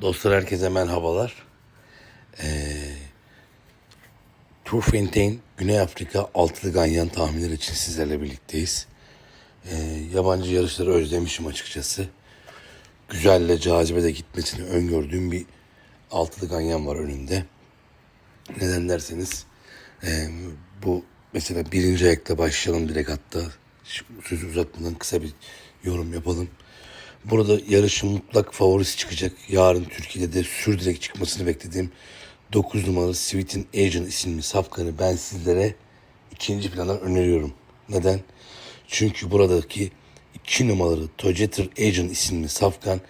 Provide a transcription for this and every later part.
Dostlar herkese merhabalar. Ee, Tour Fontaine Güney Afrika altılı ganyan tahminleri için sizlerle birlikteyiz. Ee, yabancı yarışları özlemişim açıkçası. Güzelle cazibede gitmesini öngördüğüm bir altılı ganyan var önümde. Neden derseniz e, bu mesela birinci ayakta başlayalım direkt hatta sözü uzatmadan kısa bir yorum yapalım. Burada yarışın mutlak favorisi çıkacak. Yarın Türkiye'de de sürdürek çıkmasını beklediğim 9 numaralı Sweet'in Agent isimli safkanı ben sizlere ikinci plana öneriyorum. Neden? Çünkü buradaki 2 numaralı Tojeter Agent isimli safkan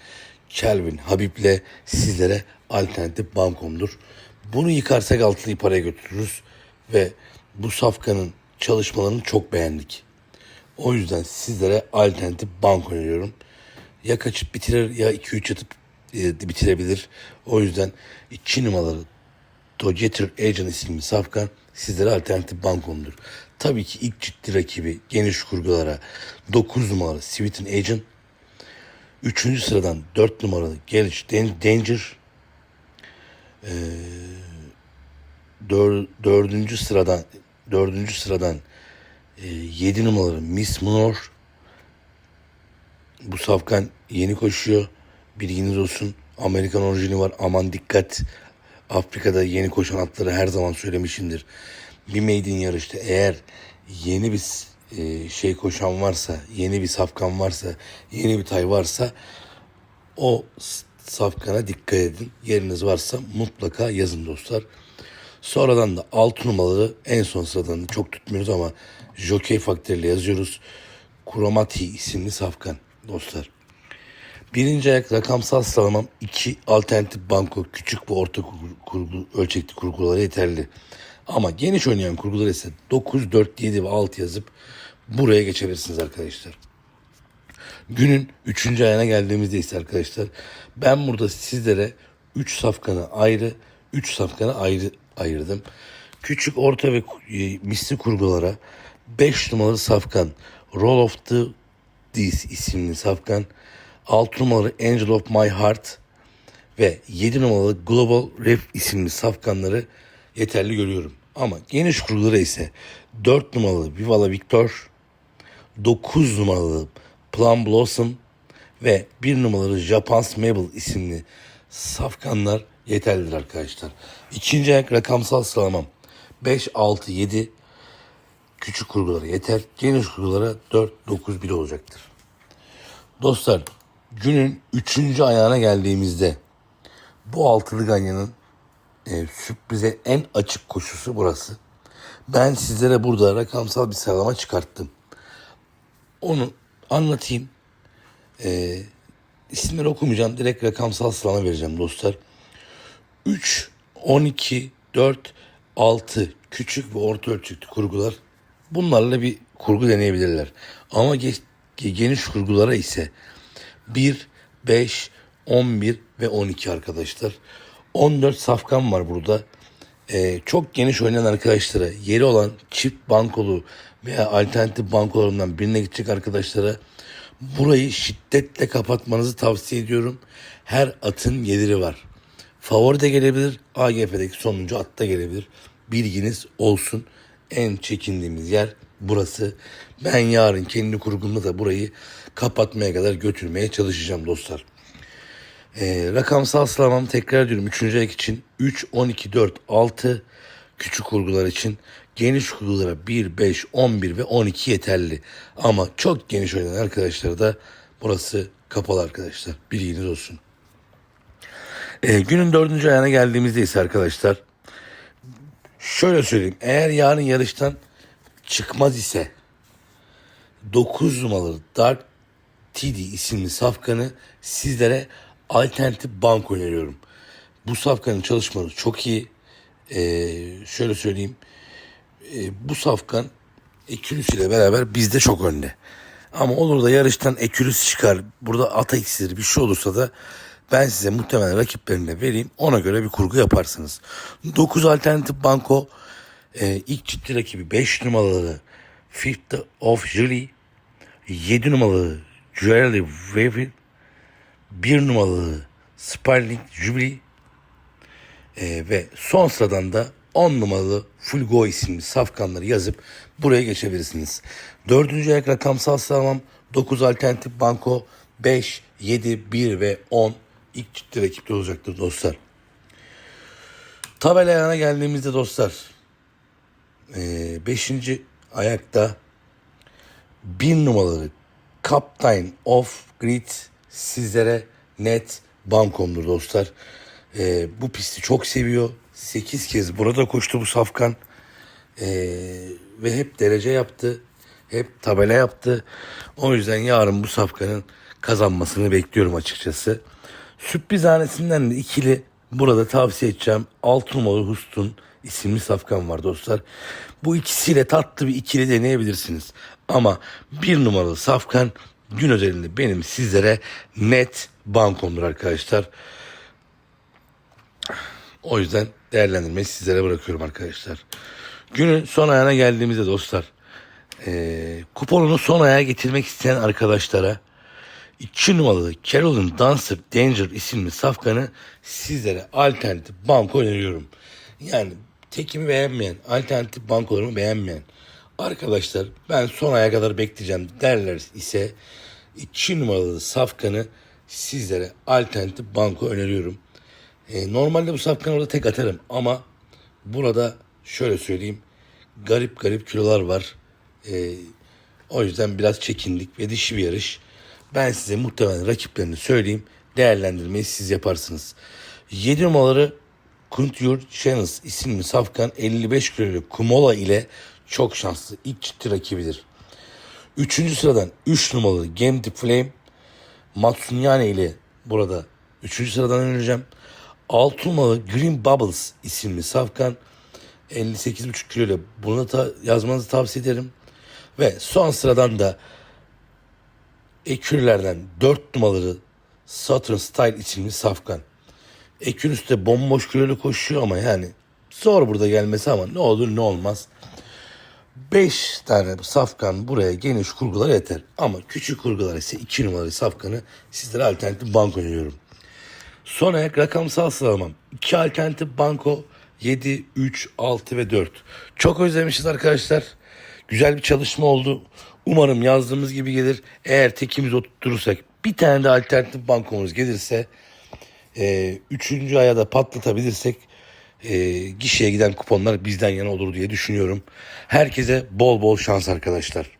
Kelvin Habib'le sizlere alternatif bankomdur. Bunu yıkarsak altılıyı paraya götürürüz ve bu safkanın çalışmalarını çok beğendik. O yüzden sizlere alternatif bank öneriyorum. Ya kaçıp bitirir ya 2-3 atıp e, bitirebilir. O yüzden 2 numaralı Tojeter Agent isimli safkan sizlere alternatif bankomdur. Tabii ki ilk ciddi rakibi geniş kurgulara 9 numaralı Sweeten Agent. 3. sıradan 4 numaralı Gelish Danger. Ee, 4. sıradan 4. sıradan 7 numaralı Miss Munor. Bu safkan yeni koşuyor. Bilginiz olsun. Amerikan orijini var. Aman dikkat. Afrika'da yeni koşan atları her zaman söylemişimdir. Bir maiden yarışta eğer yeni bir e, şey koşan varsa, yeni bir safkan varsa, yeni bir tay varsa o safkana dikkat edin. Yeriniz varsa mutlaka yazın dostlar. Sonradan da 6 numaralı en son sıradan da çok tutmuyoruz ama Jockey faktörüyle yazıyoruz. Kuromati isimli safkan dostlar. Birinci ayak rakamsal sıralamam 2 alternatif banko küçük ve orta kurgu, ölçekli kurgulara yeterli. Ama geniş oynayan kurgular ise 9, 4, 7 ve 6 yazıp buraya geçebilirsiniz arkadaşlar. Günün 3. ayına geldiğimizde ise arkadaşlar ben burada sizlere 3 safkanı ayrı 3 safkanı ayrı ayırdım. Küçük, orta ve e, misli kurgulara 5 numaralı safkan Roll of the Dice isimli safkan 6 numaralı Angel of My Heart ve 7 numaralı Global Ref isimli safkanları yeterli görüyorum. Ama geniş kurgulara ise 4 numaralı Vivala Victor 9 numaralı Plum Blossom ve 1 numaralı Japan's Mabel isimli safkanlar yeterlidir arkadaşlar. İkinci ayak rakamsal sıralamam 5, 6, 7 küçük kurgulara yeter. Geniş kurgulara 4, 9, 1 olacaktır. Dostlar günün 3. ayağına geldiğimizde bu altılı ganyanın e, sürprize en açık koşusu burası. Ben sizlere burada rakamsal bir sıralama çıkarttım. Onu anlatayım. Ee, isimleri okumayacağım. Direkt rakamsal sıralama vereceğim dostlar. 3, 12, 4, 6 küçük ve orta ölçekli kurgular. Bunlarla bir kurgu deneyebilirler. Ama ge- ge- geniş kurgulara ise 1, 5, 11 ve 12 arkadaşlar. 14 safkan var burada. Ee, çok geniş oynayan arkadaşlara, yeri olan çift bankolu veya alternatif bankolarından birine gidecek arkadaşlara burayı şiddetle kapatmanızı tavsiye ediyorum. Her atın geliri var. Favori de gelebilir, AGF'deki sonuncu at da gelebilir. Bilginiz olsun. En çekindiğimiz yer burası. Ben yarın kendi kurgumda da burayı kapatmaya kadar götürmeye çalışacağım dostlar. Ee, rakamsal sıralamam tekrar diyorum. Üçüncü ayak için 3, 12, 4, 6 küçük kurgular için geniş kurgulara 1, 5, 11 ve 12 yeterli. Ama çok geniş oynayan arkadaşlar da burası kapalı arkadaşlar. Bilginiz olsun. Ee, günün dördüncü ayağına geldiğimizde ise arkadaşlar şöyle söyleyeyim. Eğer yarın yarıştan çıkmaz ise 9 numaralı Dark TD isimli safkanı sizlere alternatif bank öneriyorum. Bu safkanın çalışmaları çok iyi. Ee, şöyle söyleyeyim. Ee, bu safkan Ekülüs ile beraber bizde çok önde. Ama olur da yarıştan Ekülüs çıkar. Burada ata eksilir bir şey olursa da ben size muhtemelen rakiplerini de vereyim. Ona göre bir kurgu yaparsınız. 9 alternatif banko. Ee, ilk ciddi rakibi 5 numaralı Fifth of July. 7 numaralı Jewelry Weaving. 1 numaralı Sparling Jubilee ee, ve son sıradan da 10 numaralı Full Go isimli safkanları yazıp buraya geçebilirsiniz. Dördüncü ayak rakamsal sıralamam 9 alternatif banko 5, 7, 1 ve 10 ilk ciddi rakipte olacaktır dostlar. Tabela ayağına geldiğimizde dostlar 5. ayakta 1 numaralı Captain of Grid sizlere net bankomdur dostlar. Ee, bu pisti çok seviyor. 8 kez burada koştu bu safkan. Ee, ve hep derece yaptı. Hep tabela yaptı. O yüzden yarın bu safkanın kazanmasını bekliyorum açıkçası. Sürpriz hanesinden de ikili burada tavsiye edeceğim. 6 numaralı Hustun isimli safkan var dostlar. Bu ikisiyle tatlı bir ikili deneyebilirsiniz. Ama bir numaralı safkan gün özelinde benim sizlere net bankomdur arkadaşlar. O yüzden değerlendirmeyi sizlere bırakıyorum arkadaşlar. Günün son ayağına geldiğimizde dostlar. E, kuponunu son ayağa getirmek isteyen arkadaşlara 2 numaralı Carolyn Dancer Danger isimli safkanı sizlere alternatif banko öneriyorum. Yani tekimi beğenmeyen, alternatif bankolarımı beğenmeyen arkadaşlar ben son aya kadar bekleyeceğim derler ise 2 numaralı safkanı sizlere alternatif banko öneriyorum. E, normalde bu safkan orada tek atarım ama burada şöyle söyleyeyim garip garip kilolar var. E, o yüzden biraz çekindik ve dişi bir yarış. Ben size muhtemelen rakiplerini söyleyeyim. Değerlendirmeyi siz yaparsınız. 7 numaraları Kuntyur Channels isimli safkan 55 kiloluk Kumola ile çok şanslı. ilk ciddi rakibidir. Üçüncü sıradan 3 numaralı Game the Flame Matsunyane ile burada 3. sıradan önereceğim. 6 numaralı Green Bubbles isimli safkan 58,5 kilo ile bunu da yazmanızı tavsiye ederim. Ve son sıradan da ekürlerden 4 numaralı Saturn Style isimli safkan. Ekürüs de bomboş kilolu koşuyor ama yani zor burada gelmesi ama ne olur ne olmaz. 5 tane safkan buraya geniş kurgular yeter. Ama küçük kurgular ise 2 numaralı safkanı sizlere alternatif banko öneriyorum. Son ayak rakamsal sıralamam. 2 alternatif banko 7, 3, 6 ve 4. Çok özlemişiz arkadaşlar. Güzel bir çalışma oldu. Umarım yazdığımız gibi gelir. Eğer tekimiz oturtursak bir tane de alternatif bankomuz gelirse e, üçüncü aya da patlatabilirsek e, gişeye giden kuponlar bizden yana olur diye düşünüyorum. Herkese bol bol şans arkadaşlar.